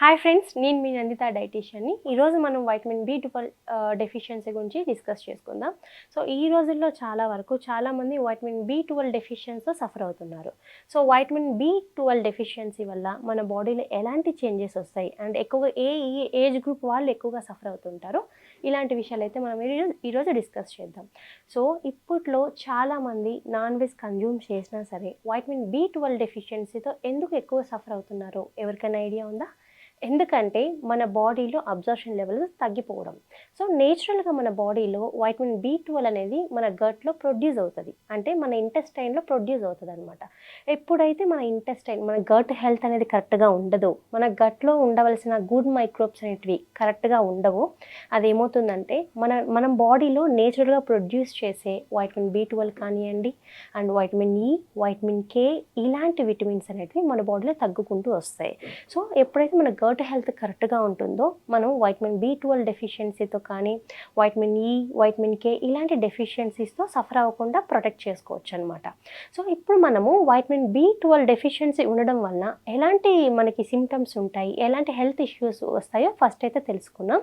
Hi friends నేను మీ నందిత డైటీషియన్ని ఈరోజు మనం వైటమిన్ బి ట్వెల్వ్ డెఫిషియన్సీ గురించి డిస్కస్ చేసుకుందాం. సో ఈ రోజుల్లో చాలా వరకు చాలామంది వైటమిన్ బి ట్వెల్వ్ డెఫిషియన్సీతో సఫర్ అవుతున్నారు. So vitamin B twelve deficiency వల్ల మన బాడీలో ఎలాంటి చేంజెస్ వస్తాయి? అండ్ ఎక్కువగా ఏ ఏజ్ గ్రూప్ వాళ్ళు ఎక్కువగా సఫర్ అవుతుంటారో? ఇలాంటి విషయాలు అయితే మనం ఈరోజు డిస్కస్ చేద్దాం. సో ఇప్పట్లో చాలామంది నాన్ వెజ్ కన్జ్యూమ్ చేసినా సరే వైటమిన్ బి ట్వెల్వ్ డెఫిషియన్సీతో ఎందుకు ఎక్కువ సఫర్ అవుతున్నారు? ఎవరికైనా ఐడియా ఉందా? ఎందుకంటే మన బాడీలో అబ్జర్షన్ లెవెల్స్ తగ్గిపోవడం. సో నేచురల్గా మన బాడీలో వైటమిన్ బి ట్వెల్వ్ అనేది మన గట్లో ప్రొడ్యూస్ అవుతుంది. అంటే మన ఇంటెస్టైన్లో ప్రొడ్యూస్ అవుతుంది అనమాట ఎప్పుడైతే మన ఇంటెస్టైన్ మన గట్ హెల్త్ అనేది కరెక్ట్గా ఉండదో మన గట్లో ఉండవలసిన గుడ్ మైక్రోబ్స్ అనేటివి కరెక్ట్గా ఉండవు అదేమవుతుందంటే మన మనం బాడీలో నేచురల్గా ప్రొడ్యూస్ చేసే వైటమిన్ బి ట్వెల్వ్ కానివ్వండి and vitamin E vitamin K ఇలాంటి విటమిన్స్ అనేటివి మన బాడీలో తగ్గుకుంటూ వస్తాయి. సో ఎప్పుడైతే మన గట్ హెల్త్ కరెక్ట్గా ఉంటుందో మనం వైటమిన్ బి ట్వెల్వ్ డెఫిషియన్సీతో కానీ వైటమిన్ ఈ వైటమిన్ కే ఇలాంటి డెఫిషియన్సీస్తో సఫర్ అవ్వకుండా ప్రొటెక్ట్ చేసుకోవచ్చు అనమాట సో ఇప్పుడు మనము వైటమిన్ బి ట్వెల్వ్ డెఫిషియన్సీ ఉండడం వలన ఎలాంటి మనకి సిమ్టమ్స్ ఉంటాయి ఎలాంటి హెల్త్ ఇష్యూస్ వస్తాయో ఫస్ట్ అయితే తెలుసుకున్నాం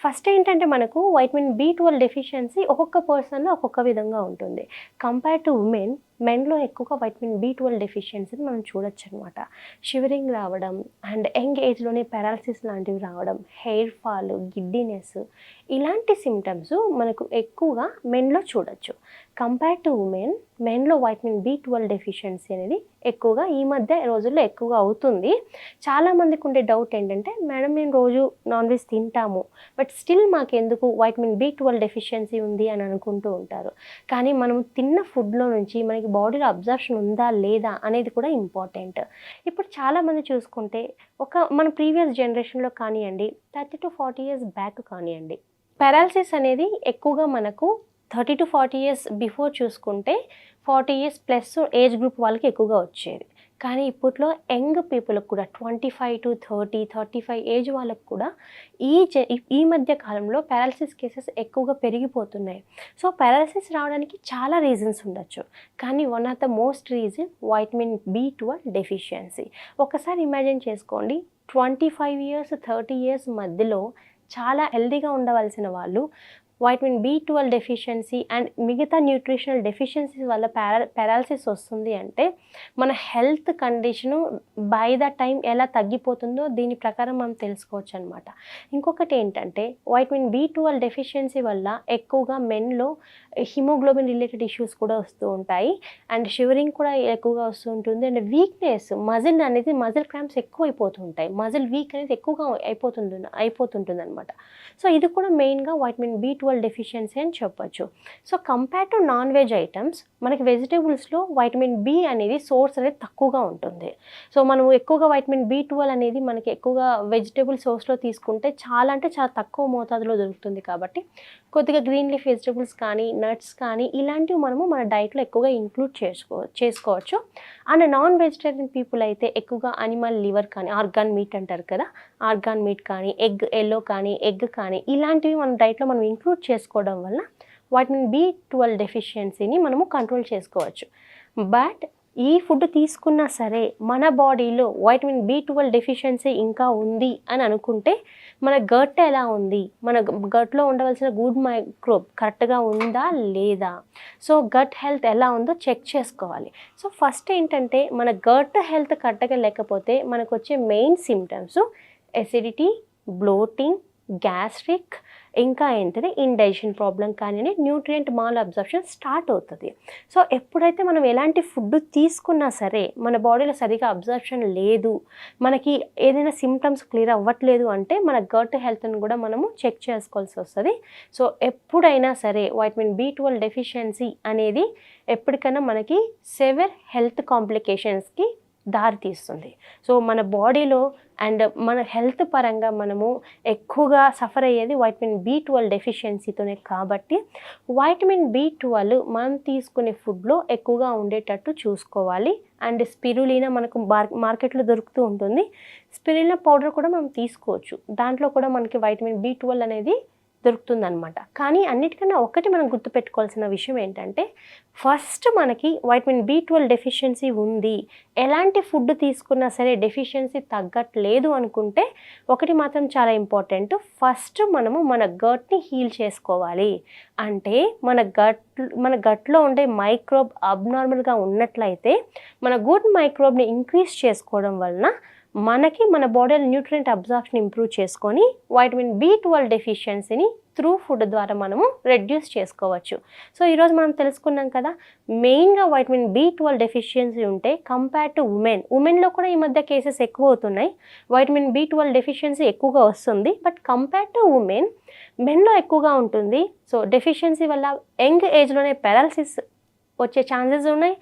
ఫస్ట్ ఏంటంటే మనకు వైటమిన్ బి ట్వెల్వ్ డెఫిషియన్సీ ఒక్కొక్క పర్సన్లో ఒక్కొక్క విధంగా ఉంటుంది. కంపేర్ టు ఉమెన్ మెన్లో ఎక్కువగా వైటమిన్ బి ట్వెల్వ్ డెఫిషియన్సీని మనం చూడొచ్చు అనమాట షివరింగ్ రావడం అండ్ యంగ్ ఏజ్లోనే పారాలసిస్ లాంటివి రావడం హెయిర్ ఫాల్ గిడ్డినెస్ ఇలాంటి సిమ్టమ్స్ మనకు ఎక్కువగా మెన్లో చూడొచ్చు. కంపేర్ టు ఉమెన్ మెన్లో వైటమిన్ బి ట్వెల్వ్ డెఫిషియన్సీ అనేది ఎక్కువగా ఈ మధ్య రోజుల్లో ఎక్కువగా అవుతుంది. చాలామందికి ఉండే డౌట్ ఏంటంటే మేడం మేము రోజు నాన్ వెజ్ తింటాము బట్ స్టిల్ మాకెందుకు వైటమిన్ బి ట్వెల్వ్ డెఫిషియన్సీ ఉంది అని అనుకుంటూ ఉంటారు. కానీ మనం తిన్న ఫుడ్లో నుంచి మనకి బాడీలో అబ్జర్ప్షన్ ఉందా లేదా అనేది కూడా ఇంపార్టెంట్. ఇప్పుడు చాలామంది చూసుకుంటే ఒక మన ప్రీవియస్ జనరేషన్లో కానివ్వండి thirty to forty years back కానివ్వండి పారాలసిస్ అనేది ఎక్కువగా మనకు thirty to forty years before చూసుకుంటే forty years plus age group వాళ్ళకి ఎక్కువగా వచ్చేది. కానీ ఇప్పట్లో యంగ్ పీపుల్కి కూడా twenty five to thirty thirty five age వాళ్ళకు కూడా ఈ జ ఈ మధ్య కాలంలో పారాలసిస్ కేసెస్ ఎక్కువగా పెరిగిపోతున్నాయి. సో పారాలసిస్ రావడానికి చాలా రీజన్స్ ఉండొచ్చు. కానీ one of the most reason vitamin B twelve deficiency. ఒకసారి ఇమాజిన్ చేసుకోండి twenty five years thirty years మధ్యలో చాలా హెల్దీగా ఉండవలసిన వాళ్ళు vitamin B twelve deficiency and మిగతా న్యూట్రిషనల్ డెఫిషియన్సీస్ వల్ల పారా పారాలసిస్ వస్తుంది అంటే మన health condition by the time ఎలా తగ్గిపోతుందో దీని ప్రకారం మనం తెలుసుకోవచ్చు అనమాట ఇంకొకటి ఏంటంటే వైటమిన్ బి ట్వెల్వ్ డెఫిషియన్సీ వల్ల ఎక్కువగా మెన్లో హిమోగ్లోబిన్ రిలేటెడ్ ఇష్యూస్ కూడా వస్తూ ఉంటాయి అండ్ షివరింగ్ కూడా ఎక్కువగా వస్తూ ఉంటుంది అండ్ వీక్నెస్ మజిల్ అనేది మజిల్ క్రాంప్స్ ఎక్కువ అయిపోతుంటాయి మజిల్ వీక్ అనేది ఎక్కువగా అయిపోతుంది అయిపోతుంటుంది అనమాట సో ఇది కూడా మెయిన్గా వైటమిన్ బి ట్వెల్వ్ డెఫిషియన్సీ అని చెప్పొచ్చు. So compare to non veg items మనకి వెజిటేబుల్స్లో వైటమిన్ బి అనేది సోర్స్ అనేది తక్కువగా ఉంటుంది. సో మనం ఎక్కువగా వైటమిన్ బి ట్వెల్వ్ అనేది మనకి ఎక్కువగా వెజిటేబుల్ సోర్స్లో తీసుకుంటే చాలా అంటే చాలా తక్కువ మోతాదులో దొరుకుతుంది కాబట్టి కొద్దిగా గ్రీన్ లీఫ్ వెజిటేబుల్స్ కానీ నట్స్ కానీ ఇలాంటివి మనము మన డైట్లో ఎక్కువగా ఇంక్లూడ్ చేసుకో చేసుకోవచ్చు. అండ్ నాన్ వెజిటేరియన్ పీపుల్ అయితే ఎక్కువగా అనిమల్ లివర్ కానీ ఆర్గాన్ మీట్ అంటారు కదా ఆర్గాన్ మీట్ కానీ ఎగ్ ఎల్లో కానీ ఎగ్ కానీ ఇలాంటివి మన డైట్లో మనం ఇంక్లూడ్ చేసుకోవడం వల్ల వైటమిన్ బి ట్వెల్వ్ డెఫిషియన్సీని మనము కంట్రోల్ చేసుకోవచ్చు. బట్ ఈ ఫుడ్ తీసుకున్నా సరే మన బాడీలో వైటమిన్ బి ట్వెల్వ్ డెఫిషియన్సీ ఇంకా ఉంది అని అనుకుంటే మన గట్ ఎలా ఉంది? మన గట్లో ఉండవలసిన గుడ్ మైక్రోబ్ కరెక్ట్గా ఉందా లేదా? సో గట్ హెల్త్ ఎలా ఉందో చెక్ చేసుకోవాలి. సో ఫస్ట్ ఏంటంటే మన గట్ హెల్త్ కరెక్ట్గా లేకపోతే మనకు వచ్చే main symptoms acidity bloating gastric ఇంకా ఏంటంటే ఇండైజెషన్ ప్రాబ్లం కానీ న్యూట్రియంట్ మాల్ అబ్జర్ప్షన్ స్టార్ట్ అవుతుంది. సో ఎప్పుడైతే మనం ఎలాంటి ఫుడ్ తీసుకున్నా సరే మన బాడీలో సరిగా అబ్జర్ప్షన్ లేదు మనకి ఏదైనా సిమ్టమ్స్ క్లియర్ అవ్వట్లేదు అంటే మన గట్ హెల్త్ని కూడా మనము చెక్ చేసుకోవాల్సి వస్తుంది. సో ఎప్పుడైనా సరే వైటమిన్ బి ట్వెల్వ్ డెఫిషియన్సీ అనేది ఎప్పటికైనా మనకి సెవెర్ హెల్త్ కాంప్లికేషన్స్కి దారితీస్తుంది. సో మన బాడీలో అండ్ మన హెల్త్ పరంగా మనము ఎక్కువగా సఫర్ అయ్యేది వైటమిన్ బి ట్వెల్వ్ డెఫిషియన్సీతోనే కాబట్టి వైటమిన్ బి ట్వెల్వ్ మనం తీసుకునే ఫుడ్లో ఎక్కువగా ఉండేటట్టు చూసుకోవాలి. అండ్ స్పిరులీనా మనకు మార్ మార్కెట్లో దొరుకుతూ ఉంటుంది. స్పిరులీనా పౌడర్ కూడా మనం తీసుకోవచ్చు. దాంట్లో కూడా మనకి వైటమిన్ బి ట్వెల్వ్ అనేది దొరుకుతుందనమాట కానీ అన్నిటికన్నా ఒకటి మనం గుర్తుపెట్టుకోవాల్సిన విషయం ఏంటంటే ఫస్ట్ మనకి వైటమిన్ బి ట్వెల్వ్ డెఫిషియన్సీ ఉంది. ఎలాంటి ఫుడ్ తీసుకున్నా సరే డెఫిషియన్సీ తగ్గట్లేదు అనుకుంటే ఒకటి మాత్రం చాలా ఇంపార్టెంట్. ఫస్ట్ మనము మన గట్ని హీల్ చేసుకోవాలి. అంటే మన గట్ మన గట్లో ఉండే మైక్రోబ్ అబ్నార్మల్గా ఉన్నట్లయితే మన గుడ్ మైక్రోబ్ని ఇంక్రీజ్ చేసుకోవడం వలన మనకి మన బాడీలో న్యూట్రియంట్ అబ్జార్ప్షన్ ఇంప్రూవ్ చేసుకొని వైటమిన్ బి ట్వెల్వ్ డెఫిషియన్సీని త్రూ ఫుడ్ ద్వారా మనము రెడ్యూస్ చేసుకోవచ్చు. సో ఈరోజు మనం తెలుసుకున్నాం కదా మెయిన్గా వైటమిన్ బి ట్వెల్వ్ డెఫిషియన్సీ ఉంటే కంపేర్ టు ఉమెన్ ఉమెన్లో కూడా ఈ మధ్య కేసెస్ ఎక్కువ అవుతున్నాయి. వైటమిన్ బి ట్వెల్వ్ డెఫిషియన్సీ ఎక్కువగా వస్తుంది బట్ కంపేర్ టు ఉమెన్ మెన్లో ఎక్కువగా ఉంటుంది. సో డెఫిషియన్సీ వల్ల యంగ్ ఏజ్లోనే పెరాలసిస్ వచ్చే ఛాన్సెస్ ఉన్నాయి.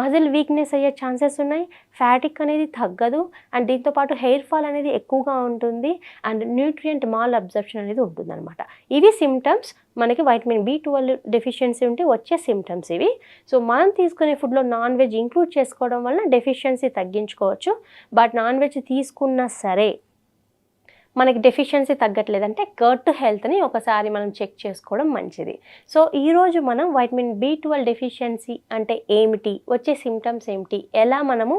మజిల్ వీక్నెస్ అయ్యే ఛాన్సెస్ ఉన్నాయి. ఫ్యాటిక్ అనేది తగ్గదు. అండ్ దీంతోపాటు హెయిర్ ఫాల్ అనేది ఎక్కువగా ఉంటుంది. అండ్ న్యూట్రియంట్ మాల్ అబ్జర్ప్షన్ అనేది ఉంటుందన్నమాట. ఇవి సిమ్టమ్స్ మనకి వైటమిన్ బి ట్వెల్వ్ డెఫిషియన్సీ ఉంటే వచ్చే సిమ్టమ్స్ ఇవి. సో మనం తీసుకునే ఫుడ్లో నాన్ వెజ్ ఇంక్లూడ్ చేసుకోవడం వలన డెఫిషియన్సీ తగ్గించుకోవచ్చు. బట్ నాన్ వెజ్ తీసుకున్నా సరే మనకి డెఫిషియన్సీ తగ్గట్లేదంటే గట్ హెల్త్ని ఒకసారి మనం చెక్ చేసుకోవడం మంచిది. సో ఈరోజు మనం వైటమిన్ బి ట్వెల్వ్ డెఫిషియన్సీ అంటే ఏమిటి? వచ్చే సిమ్టమ్స్ ఏమిటి? ఎలా మనము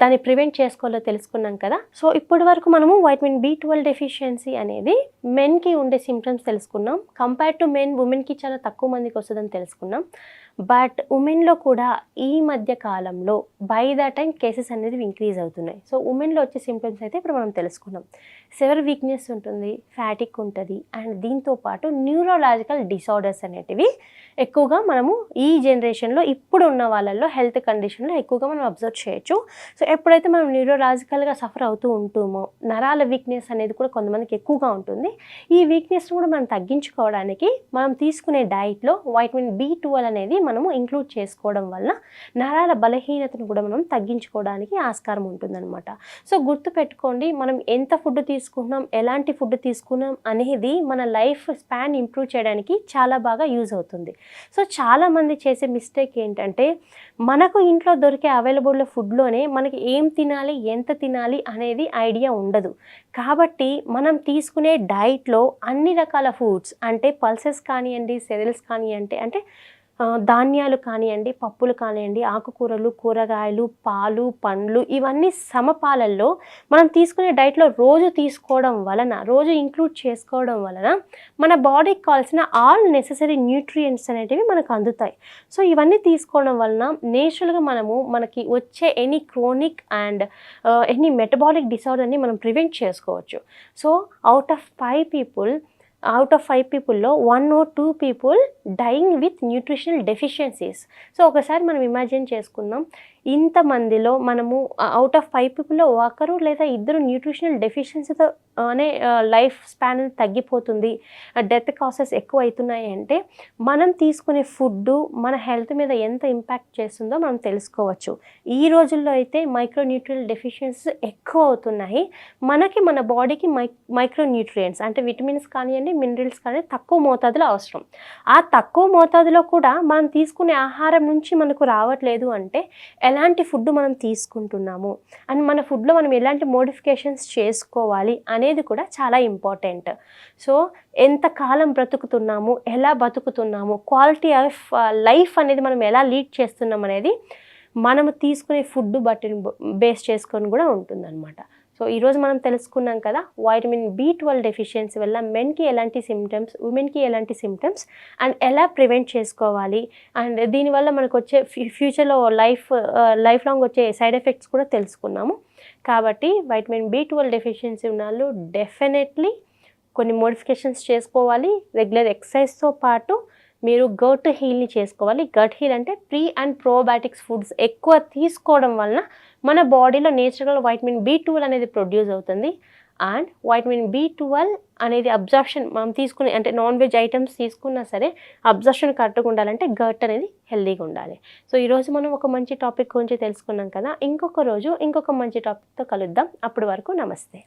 దాన్ని ప్రివెంట్ చేసుకోవాలో తెలుసుకున్నాం కదా? సో ఇప్పటి వరకు మనము వైటమిన్ బి ట్వెల్వ్ డెఫిషియన్సీ అనేది మెన్కి ఉండే సిమ్టమ్స్ తెలుసుకున్నాం. కంపేర్ టు మెన్ ఉమెన్కి చాలా తక్కువ మందికి వస్తుందని తెలుసుకున్నాం. బట్ ఉమెన్లో కూడా ఈ మధ్య కాలంలో బై ద టైం కేసెస్ అనేది ఇంక్రీజ్ అవుతున్నాయి. సో ఉమెన్లో వచ్చే సింటమ్స్ అయితే ఇప్పుడు మనం తెలుసుకున్నాం. సెవర్ వీక్నెస్ ఉంటుంది ఫ్యాటిక్ ఉంటుంది అండ్ దీంతో పాటు న్యూరోలాజికల్ డిసార్డర్స్ అనేటివి ఎక్కువగా మనము ఈ జనరేషన్లో ఇప్పుడు ఉన్న వాళ్ళల్లో హెల్త్ కండిషన్లో ఎక్కువగా మనం అబ్జర్వ్ చేయొచ్చు. సో ఎప్పుడైతే మనం న్యూరోలాజికల్గా సఫర్ అవుతూ ఉంటామో నరాల వీక్నెస్ అనేది కూడా కొంతమందికి ఎక్కువగా ఉంటుంది. ఈ వీక్నెస్ను కూడా మనం తగ్గించుకోవడానికి మనం తీసుకునే డైట్లో వైటమిన్ బి అనేది మనము ఇంక్లూడ్ చేసుకోవడం వల్ల నరాల బలహీనతను కూడా మనం తగ్గించుకోవడానికి ఆస్కారం ఉంటుందన్నమాట. సో గుర్తుపెట్టుకోండి మనం ఎంత ఫుడ్ తీసుకున్నాం ఎలాంటి ఫుడ్ తీసుకున్నాం అనేది మన లైఫ్ స్పాన్ ఇంప్రూవ్ చేయడానికి చాలా బాగా యూజ్ అవుతుంది. సో చాలామంది చేసే మిస్టేక్ ఏంటంటే మనకు ఇంట్లో దొరికే అవైలబుల్ ఫుడ్లోనే మనకి ఏం తినాలి ఎంత తినాలి అనేది ఐడియా ఉండదు. కాబట్టి మనం తీసుకునే డైట్లో అన్ని రకాల ఫుడ్స్ అంటే పల్సెస్ కానివ్వండి సెరల్స్ కానివ్వండి అంటే ధాన్యాలు కానివ్వండి పప్పులు కానివ్వండి ఆకుకూరలు కూరగాయలు పాలు పండ్లు ఇవన్నీ సమపాలల్లో మనం తీసుకునే డైట్లో రోజు తీసుకోవడం వలన రోజు ఇంక్లూడ్ చేసుకోవడం వలన మన బాడీకి కావాల్సిన ఆల్ నెససరీ న్యూట్రియంట్స్ అనేటివి మనకు అందుతాయి. సో ఇవన్నీ తీసుకోవడం వలన నేచురల్గా మనము మనకి వచ్చే any chronic and any metabolic డిసార్డర్ని మనం ప్రివెంట్ చేసుకోవచ్చు. So out of five people out of five పీపుల్లో one or two people dying with nutritional deficiencies so ఒకసారి మనం ఇమాజిన్ చేసుకుందాం. ఇంతమందిలో మనము అవుట్ ఆఫ్ ఫైవ్ పీపుల్లో ఒకరు లేదా ఇద్దరు న్యూట్రిషనల్ డెఫిషియన్సీతో అనే లైఫ్ స్పాన్ తగ్గిపోతుంది. డెత్ కాసెస్ ఎక్కువ అవుతున్నాయి అంటే మనం తీసుకునే ఫుడ్ మన హెల్త్ మీద ఎంత ఇంపాక్ట్ చేస్తుందో మనం తెలుసుకోవచ్చు. ఈ రోజుల్లో అయితే మైక్రో న్యూట్రియల్ ఎక్కువ అవుతున్నాయి మనకి మన బాడీకి మై మైక్రోన్యూట్రియంట్స్ అంటే విటమిన్స్ కానివ్వండి మినరల్స్ కానీ తక్కువ మోతాదులో అవసరం. ఆ తక్కువ మోతాదులో కూడా మనం తీసుకునే ఆహారం నుంచి మనకు రావట్లేదు అంటే ఎలాంటి ఫుడ్ మనం తీసుకుంటున్నాము? అండ్ మన ఫుడ్లో మనం ఎలాంటి మోడిఫికేషన్స్ చేసుకోవాలి అనేది కూడా చాలా ఇంపార్టెంట్. సో ఎంత కాలం బ్రతుకుతున్నాము? ఎలా బతుకుతున్నాము? క్వాలిటీ ఆఫ్ లైఫ్ అనేది మనం ఎలా లీడ్ చేస్తున్నాం అనేది మనము తీసుకునే ఫుడ్ బట్టిని బేస్ చేసుకొని కూడా ఉంటుందన్నమాట. సో ఈరోజు మనం తెలుసుకున్నాం కదా వైటమిన్ బి ట్వెల్వ్ డెఫిషియన్సీ వల్ల మెన్కి ఎలాంటి సిమ్టమ్స్ ఉమెన్కి ఎలాంటి సిమ్టమ్స్ అండ్ ఎలా ప్రివెంట్ చేసుకోవాలి అండ్ దీనివల్ల మనకు వచ్చే ఫ్యూ ఫ్యూచర్లో లైఫ్ లైఫ్ లాంగ్ వచ్చే సైడ్ ఎఫెక్ట్స్ కూడా తెలుసుకున్నాము. కాబట్టి వైటమిన్ బి ట్వెల్వ్ డెఫిషియన్సీ ఉన్న వాళ్ళు డెఫినెట్లీ కొన్ని మోడిఫికేషన్స్ చేసుకోవాలి రెగ్యులర్ ఎక్సర్సైజ్తో పాటు మీరు గట్ హీల్ని చేసుకోవాలి. గట్ హీల్ అంటే ప్రీ అండ్ ప్రోబయాటిక్స్ ఫుడ్స్ ఎక్కువ తీసుకోవడం వలన మన బాడీలో నేచురల్ వైటమిన్ బి ట్వెల్వ్ అనేది ప్రొడ్యూస్ అవుతుంది. అండ్ వైటమిన్ బి ట్వెల్వ్ అనేది అబ్జర్ప్షన్ మనం తీసుకునే అంటే నాన్ వెజ్ ఐటమ్స్ తీసుకున్నా సరే అబ్జర్ప్షన్ కరెక్ట్గా ఉండాలంటే గట్ అనేది హెల్దీగా ఉండాలి. సో ఈరోజు మనం ఒక మంచి టాపిక్ గురించి తెలుసుకున్నాం కదా. ఇంకొక రోజు ఇంకొక మంచి టాపిక్తో కలుద్దాం. అప్పటి వరకు నమస్తే.